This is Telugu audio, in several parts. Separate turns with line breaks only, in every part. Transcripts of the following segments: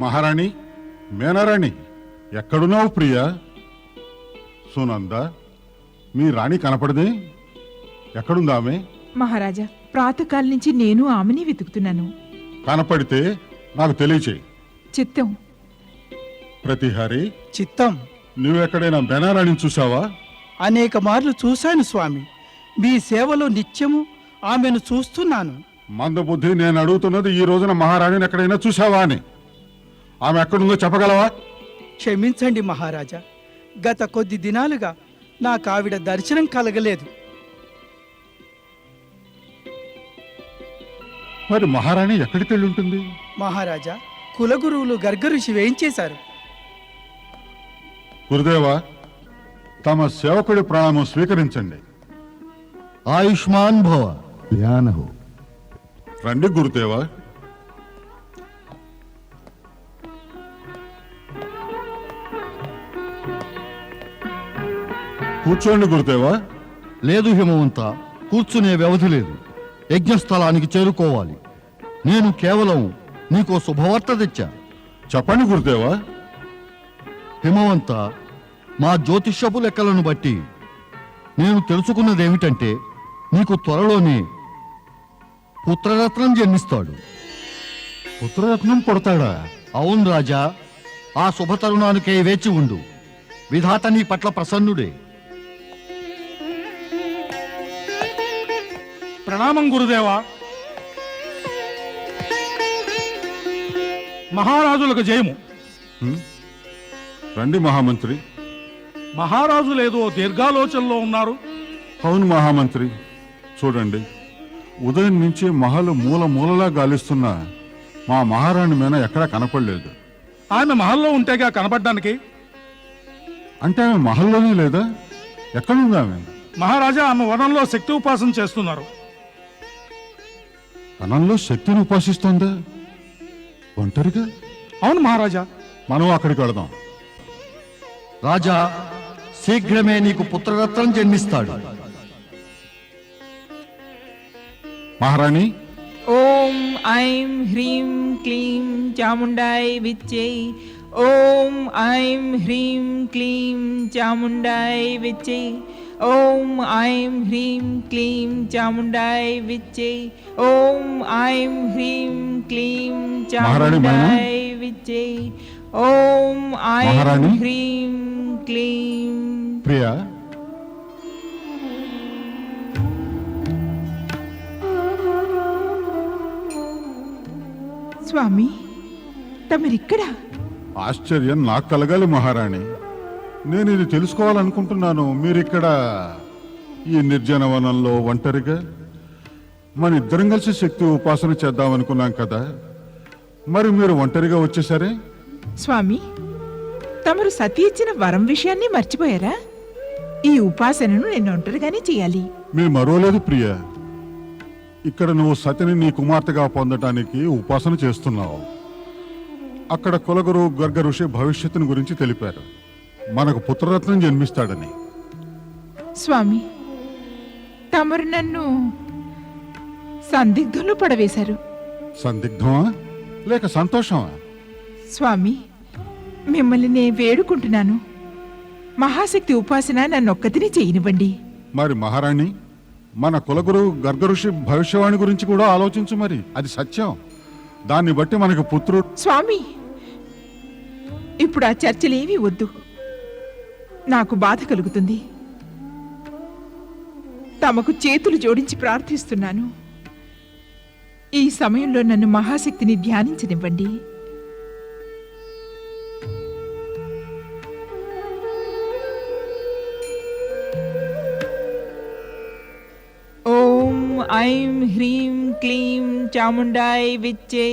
మహారాణి మేనారాణి ఎక్కడున్నావు ప్రియా? సునంద మీ రాణి కనపడదే? ఎక్కడుందా ఆమె?
మహారాజా ప్రాతకాల నుంచి నేను ఆమెని వెతుకుతున్నాను.
కనపడితే నాకు తెలియచేయి.
చిత్తం.
ప్రతిహారి
చిత్తం.
నువ్వెక్కడైనా మేనారాణిని చూసావా
అనేక మార్లు చూశాను స్వామి. మీ సేవలో నిత్యము ఆమెను చూస్తున్నాను.
మందబుద్ధి నేను అడుగుతున్నది ఈ రోజున మహారాణిని ఎక్కడైనా చూసావా అని. ఆమె ఎక్కడుందో చెప్పగలవా?
క్షమించండి మహారాజా. గత కొద్ది దినాలుగా నాకు ఆవిడ దర్శనం కలగలేదు.
మరి మహారాణి ఎక్కడికి వెళ్ళి ఉంటుంది
మహారాజా కులగురువులు గర్గఋషి వేయించేశారు
గురుదేవ తమ సేవకుడి ప్రాణము స్వీకరించండి.
ఆయుష్మాన్ భవ.
రండి గురుదేవా. కూర్చోండి గురుదేవా.
లేదు హిమవంత కూర్చునే వ్యవధి లేదు. యజ్ఞస్థలానికి చేరుకోవాలి. నేను కేవలం నీకో శుభవార్త తెచ్చా.
చెప్పండి గురుదేవా.
హిమవంత మా జ్యోతిష్యపు లెక్కలను బట్టి నేను తెలుసుకున్నదేమిటంటే నీకు త్వరలోనే పుత్రరత్నం జన్మిస్తాడు.
పుత్రరత్నం పుడతాడా?
అవును రాజా ఆ శుభతరుణానికే వేచి ఉండు. విధాత నీ పట్ల ప్రసన్నుడే.
ప్రణామం గురుదేవా. మహారాజులకు జయము?
రండి మహామంత్రి.
మహారాజులేదో దీర్ఘాలోచనలో ఉన్నారు.
అవును మహామంత్రి. చూడండి ఉదయం నుంచి మహలు మూల మూలలా గాలిస్తున్న మా మహారాణి మీద ఎక్కడా కనపడలేదు.
ఆమె మహల్లో ఉంటేగా కనపడ్డానికి?
అంటే ఆమె మహల్లోనే లేదా? ఎక్కడుంది ఆమె?
మహారాజా ఆమె వనంలో శక్తి ఉపాసన చేస్తున్నారు.
వనంలో శక్తిని ఉపాసిస్తోందా? ఒంటరిగా?
అవును మహారాజా.
మనం అక్కడికి వెళదాం.
రాజా శీఘ్రమే నీకు పుత్రరత్నం జన్మిస్తాడు.
మహారాణి?
ఓం ఐం హ్రీం క్లీం చాముండాయ్ విచ్చై. ఓం ఐం హ్రీం క్లీం చాముండాయ్ విచ్చై. ఓం ఐం హ్రీం క్లీం చాముండాయ్ విచ్చై. ఓం ఐం హ్రీం క్లీం? చాముండాయ్ విచ్చై. ఓం ఐం? హ్రీం క్లీం.
ప్రియా?
స్వామి తమరిక్కడా?
ఆశ్చర్యం నాకు కలగాలి మహారాణి. నేను ఇది తెలుసుకోవాలనుకుంటున్నాను. మీరిక్కడ ఈ నిర్జన వనంలో ఒంటరిగా మన ఇద్దరం కలిసి శక్తి ఉపాసన చేద్దామనుకున్నాం కదా. మరి మీరు ఒంటరిగా వచ్చేసరే?
స్వామి తమరు సతి ఇచ్చిన వరం విషయాన్ని మర్చిపోయారా? ఈ ఉపాసనను నేను ఒంటరిగానే చేయాలి.
మీరు మరోలేదు ప్రియ. ఇక్కడ నువ్వు సతిని నీ కుమార్తెగా పొందటానికి ఉపాసన చేస్తున్నావు. అక్కడ కులగురు గర్గ ఋషి భవిష్యత్తుని గురించి తెలిపారు. మనకు పుత్రరత్నం జన్మిస్తాడని.
స్వామి తమరు నన్ను సందిగ్ధంలో పడవేశారు.
సందిగ్ధమా? లేక సంతోషమా?
స్వామి మిమ్మల్ని నేను వేడుకుంటున్నాను. మహాశక్తి ఉపాసన నన్నొక్కతిని చేయనివ్వండి.
మరి మహారాణి మన కులగురు గర్గఋషి భవిష్యవాణి గురించి కూడా ఆలోచించు మరి. అది సత్యం. దాన్ని బట్టి మనకు పుత్రుడు
స్వామి ఇప్పుడు ఆ చర్చలేమీ వద్దు. నాకు బాధ కలుగుతుంది. తమకు చేతులు జోడించి ప్రార్థిస్తున్నాను. ఈ సమయంలో నన్ను మహాశక్తిని ధ్యానించనివ్వండి. ఓం ఐం హ్రీం క్లీం చాముండాయ్ విచ్చే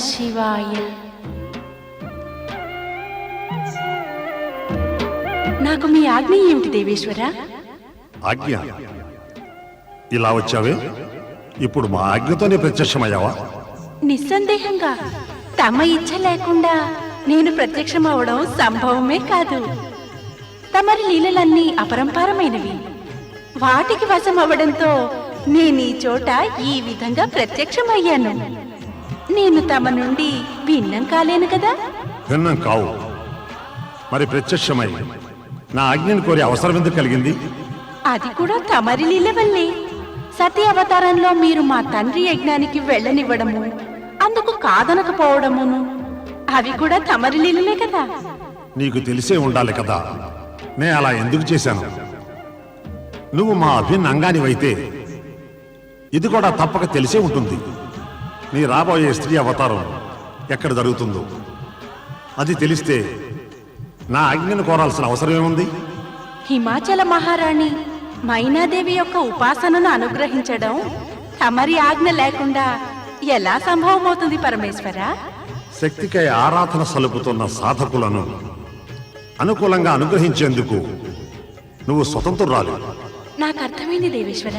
శివాయ. నాకు మీ ఆజ్ఞ ఏమిటి దేవేశ్వర?
ఆజ్ఞ. ఇలా వచ్చావే? ఇప్పుడు మా ఆజ్ఞతోనే ప్రత్యక్షమయ్యావా?
నిస్సందేహంగా. తమ ఇచ్చ లేకుండా నేను ప్రత్యక్షమవడం సంభవమే కాదు. తమరి లీలలన్నీ అపరంపారమైనవి. వాటికి వశం అవ్వడంతో నేను ఈ చోట ఈ విధంగా ప్రత్యక్షమయ్యాను. నేను తమ నుండి భిన్నం కాలేను కదా?
భిన్నం కావు. మరి ప్రత్యక్షమై నా ఆజ్ఞని కోరే అవసరం ఎందుకు కలిగింది?
అది కూడా తమరి లీల వల్లే సతీ అవతారంలో మీరు మా తండ్రి యజ్ఞానికి వెళ్ళనివ్వడము అందుకు కాదనకపోవడమును అవి కూడా తమరి లీలలే కదా?
నీకు తెలిసే ఉండాలి కదా. నే అలా ఎందుకు చేశాను? నువ్వు మా అభిన్న అంగానివైతే ఇది కూడా తప్పక తెలిసే ఉంటుంది. నీ రాబోయే స్త్రీ అవతారం ఎక్కడ జరుగుతుందో. అది తెలిస్తే నా ఆజ్ఞను కోరాల్సిన అవసరం ఏముంది?
హిమాచల మహారాణి మైనాదేవి యొక్క ఉపాసనను అనుగ్రహించడం తమరి ఆజ్ఞ లేకుండా ఎలా సంభవమవుతుంది పరమేశ్వర?
శక్తికై ఆరాధన సలుపుతున్న సాధకులను అనుకూలంగా అనుగ్రహించేందుకు నువ్వు స్వతంత్రురాలు.
నాకు అర్థమైంది దేవేశ్వర.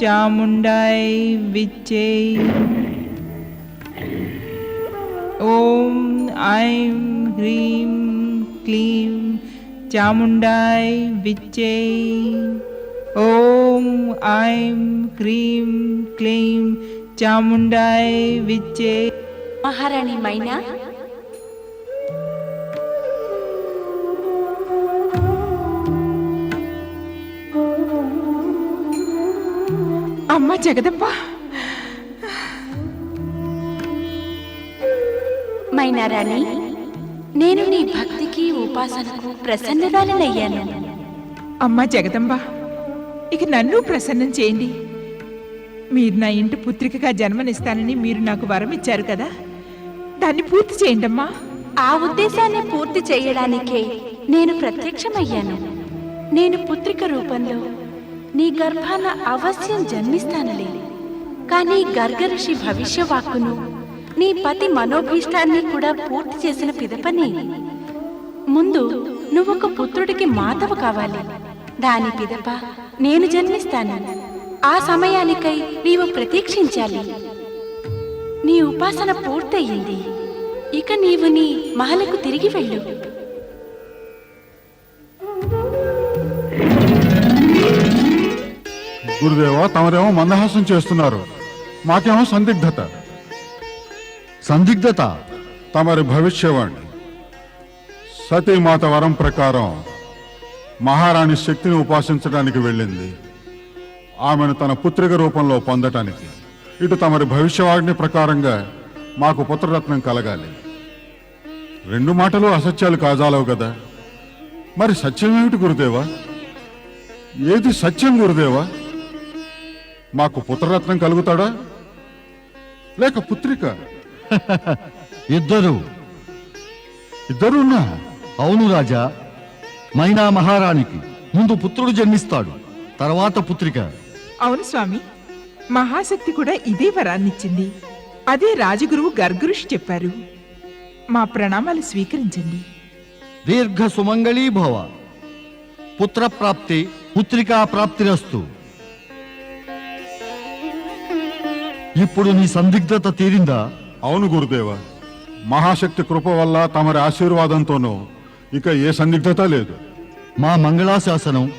చాముండాయ్ విచ్చే ఓం ఐం హ్రీం క్లీం చాముండాయ్ విచ్చేయ్ ఓం ఐం హ్రీం క్లీం చాముండాయ్ విచ్చే
మహారాణి మైనా
అమ్మ జగదంబ
మైనారాణి నేను నీ భక్తికి ఉపాసనకు ప్రసన్నురాలనయ్యాను.
అమ్మ జగదంబ ఇక నన్ను ప్రసన్నం చేయండి. మీరు నా ఇంటి పుత్రికగా జన్మనిస్తానని మీరు నాకు వరం ఇచ్చారు కదా. దాన్ని పూర్తి చేయండి అమ్మా
ఆ ఉద్దేశాన్ని పూర్తి చేయడానికే నేను ప్రత్యక్షమయ్యాను. నేను పుత్రిక రూపంలో నీ గర్భాన అవశ్యం జన్మిస్తానులే. కానీ గర్గ ఋషి భవిష్యవాక్కును నీ పతి మనోభీష్టాన్ని కూడా పూర్తి చేసిన పిదపని. ముందు నువ్వొక పుత్రుడికి మాతవ కావాలి. దాని పిదప నేను జన్మిస్తాను. ఆ సమయానికై నీవు ప్రతీక్షించాలి. నీ ఉపాసన పూర్తయింది. ఇక నీవు నీ మహలకు తిరిగి వెళ్ళు.
గురుదేవా తమరేమో మందహాసం చేస్తున్నారు. మాకేమో సందిగ్ధత.
సందిగ్ధత
తమరి భవిష్యవాణి. సతీమాత వరం ప్రకారం మహారాణి శక్తిని ఉపాసించడానికి వెళ్ళింది. ఆమెను తన పుత్రిక రూపంలో పొందటానికి. ఇటు తమరి భవిష్యవాణి ప్రకారంగా మాకు పుత్రరత్నం కలగాలి. రెండు మాటలు అసత్యాలు కాజాలవు కదా. మరి సత్యం ఏమిటి గురుదేవా? ఏది సత్యం గురుదేవా? మాకు పుత్రరత్నం కలుగుతాడా? లేక పుత్రిక?
ఇద్దరు.
ఇద్దరున్నా
అవును రాజా మైనా మహారాణికి ముందు పుత్రుడు జన్మిస్తాడు తర్వాత పుత్రిక.
అవును స్వామి మహాశక్తి కూడా ఇదే వరాన్నిచ్చింది. అదే రాజగురువు గర్గురుషి చెప్పారు. మా ప్రణామాలు స్వీకరించండి.
దీర్ఘ సుమంగళీ భవ పుత్ర ప్రాప్తి పుత్రికా ప్రాప్తిరస్తు. ఇప్పుడు నీ సందిగ్ధత తీరిందా?
అవును గురుదేవ. మహాశక్తి కృప వల్ల తమరి ఆశీర్వాదంతోనూ ఇక ఏ సందిగ్ధత లేదు.
మా మంగళాశాసనం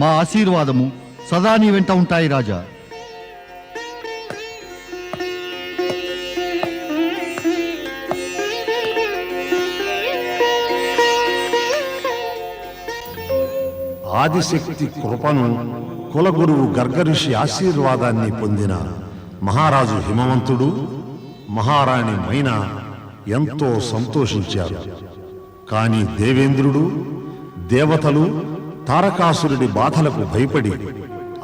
మా ఆశీర్వాదము సదా నీ వెంట ఉంటాయి రాజా.
ఆదిశక్తి కృపను కులగురువు గర్గఋషి ఆశీర్వాదాన్ని పొందిన మహారాజు హిమవంతుడు మహారాణి మైనా ఎంతో సంతోషించారు. కానీ దేవేంద్రుడు దేవతలు తారకాసురుడి బాధలకు భయపడి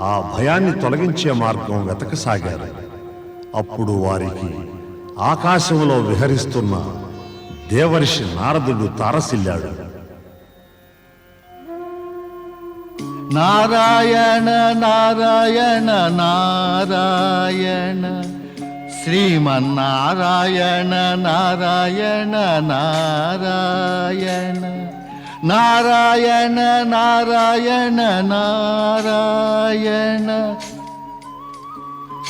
ఆ భయాన్ని తొలగించే మార్గం వెతకసాగారు. అప్పుడు వారికి ఆకాశంలో విహరిస్తున్న దేవర్షి నారదుడు తారసిల్లాడు.
నారాయణ నారాయణ నారాయణ శ్రీమన్నారాయణ నారాయణ నారాయణ నారాయణ నారాయణ నారాయణ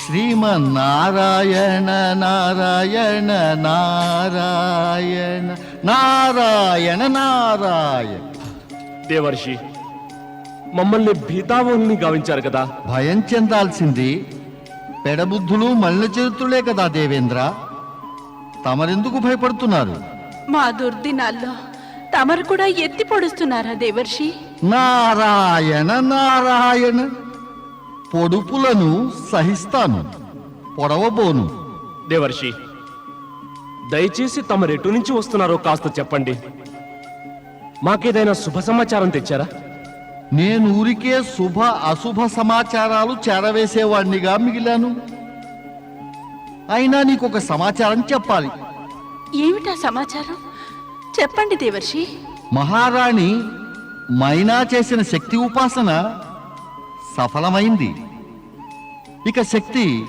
శ్రీమన్నారాయణ నారాయణ నారాయణ నారాయణ నారాయణ
దేవర్షి మమ్మల్ని భీతావహుల్ని గావించారు కదా.
భయం చెందాల్సింది పెడబుద్ధులు మలిన చరిత్రులే కదా దేవేంద్ర. తమరెందుకు భయపడుతున్నారు?
మా దుర్దినాల్లో తమరు కూడా ఎత్తి పొడుస్తున్నారా దేవర్షి?
నారాయణ నారాయణ. పొడుపులను సహిస్తాను పొడవబోను.
దేవర్షి దయచేసి తమరెటు నుంచి వస్తున్నారో కాస్త చెప్పండి. మాకేదైనా శుభ సమాచారం తెచ్చారా?
నేను ఊరికే శుభ అశుభ సమాచారాలు చేరవేసేవాడినిగా మిగిలాను. అయినా నీకు ఒక సమాచారం చెప్పాలి.
ఏమిటా సమాచారం? చెప్పండి దేవర్షి.
మహారాణి మైనా చేసిన శక్తి ఉపాసన సఫలమైంది. ఇక శక్తి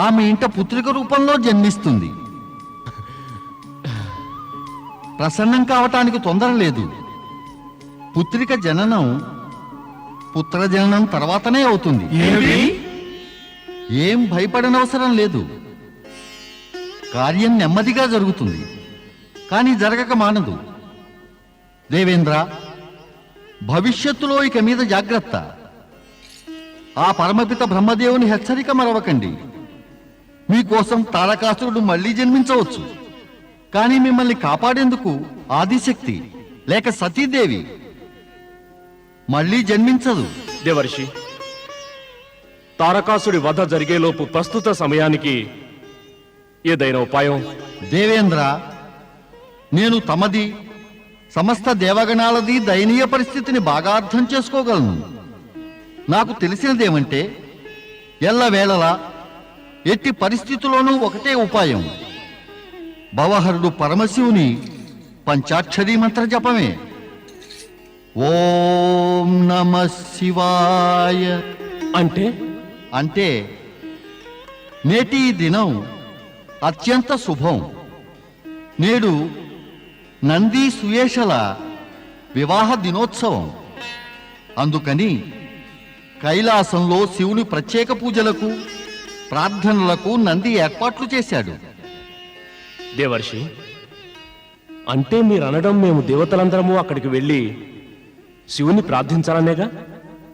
ఆమె ఇంట పుత్రిక రూపంలో జన్మిస్తుంది. ప్రసన్నం కావటానికి తొందర లేదు. పుత్రిక జననం పుత్ర జననం తర్వాతనే అవుతుంది. ఏం భయపడనవసరం లేదు. కార్యం నెమ్మదిగా జరుగుతుంది. కానీ జరగక మానదు. దేవేంద్ర భవిష్యత్తులో ఇక మీద జాగ్రత్త. ఆ పరమపిత బ్రహ్మదేవుని హెచ్చరిక మరవకండి. మీకోసం తారకాసురుడు మళ్ళీ జన్మించవచ్చు. కానీ మిమ్మల్ని కాపాడేందుకు ఆదిశక్తి లేక సతీదేవి మళ్ళీ జన్మించదు.
దేవర్షి తారకాసుడి వధ జరిగేలోపు ప్రస్తుత సమయానికి ఏదైనా ఉపాయం?
దేవేంద్ర నేను తమది సమస్త దేవగణాలది దయనీయ పరిస్థితిని బాగా అర్థం చేసుకోగలను. నాకు తెలిసినదేమంటే ఎల్లవేళలా ఎట్టి పరిస్థితుల్లోనూ ఒకటే ఉపాయం. భవహరుడు పరమశివుని పంచాక్షరీ మంత్ర జపమే ఓం నమ శివాయ.
అంటే?
అంటే నేటి దినం అత్యంత శుభం. నేడు నంది సుయేషల వివాహ దినోత్సవం. అందుకని కైలాసంలో శివుని ప్రత్యేక పూజలకు ప్రార్థనలకు నంది ఏర్పాట్లు చేశాడు.
దేవర్షి అంటే మీరు అనడం మేము దేవతలందరము అక్కడికి వెళ్ళి శివుని ప్రార్థించాలనేగా?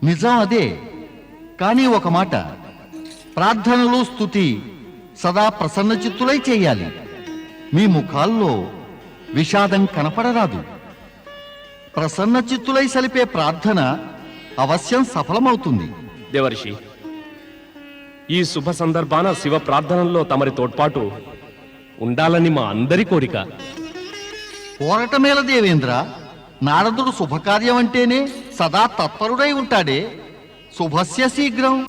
నిజం అదే. కానీ ఒక మాట. ప్రార్థనలు స్తుతి సదా ప్రసన్న చిత్తులై చేయాలి. మీ ముఖాల్లో విషాదం కనపడరాదు. ప్రసన్న చిత్తులై సలిపే ప్రార్థన అవశ్యం సఫలమవుతుంది.
దేవర్షి ఈ శుభ సందర్భాన శివ ప్రార్థనల్లో తమరి తోడ్పాటు ఉండాలని మా అందరి కోరిక.
పోరటమేల దేవేంద్ర నారదుడు శుభకార్యం అంటేనే సదా తత్పరుడై ఉంటాడే. శుభస్య శీఘ్రం.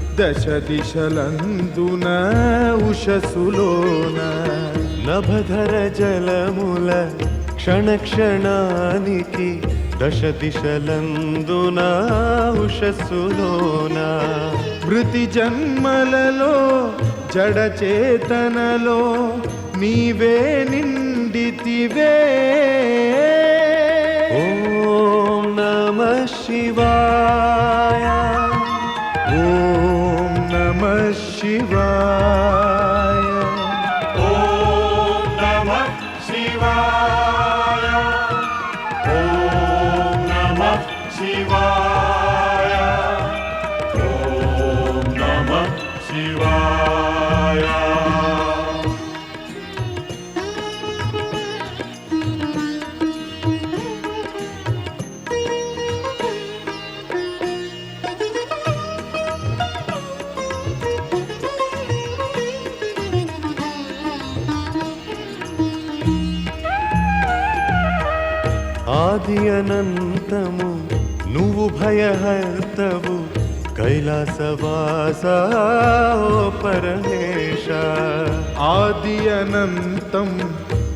దశ దిశలందున ఉషసులోన నభధర జలముల క్షణక్షణానికి దశ దిశలందున ఉషసులోన మృతి జన్మలలో జడచేతనలో నీవే నిండితివే. ఓం నమ శివా ఆది అనంతము నువ్వు భయహర్తవు కైలాసవాస ఓ పరమేశ ఆది అనంతం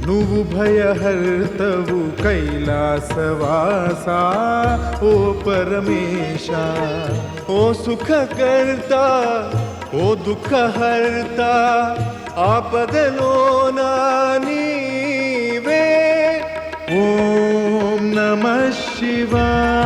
నువ్వు భయహర్తవు కైలాసవాస ఓ పరమేశ ఓ సుఖకర్త ఓ దుఃఖహర్త ఆపదలో నా नमः शिवा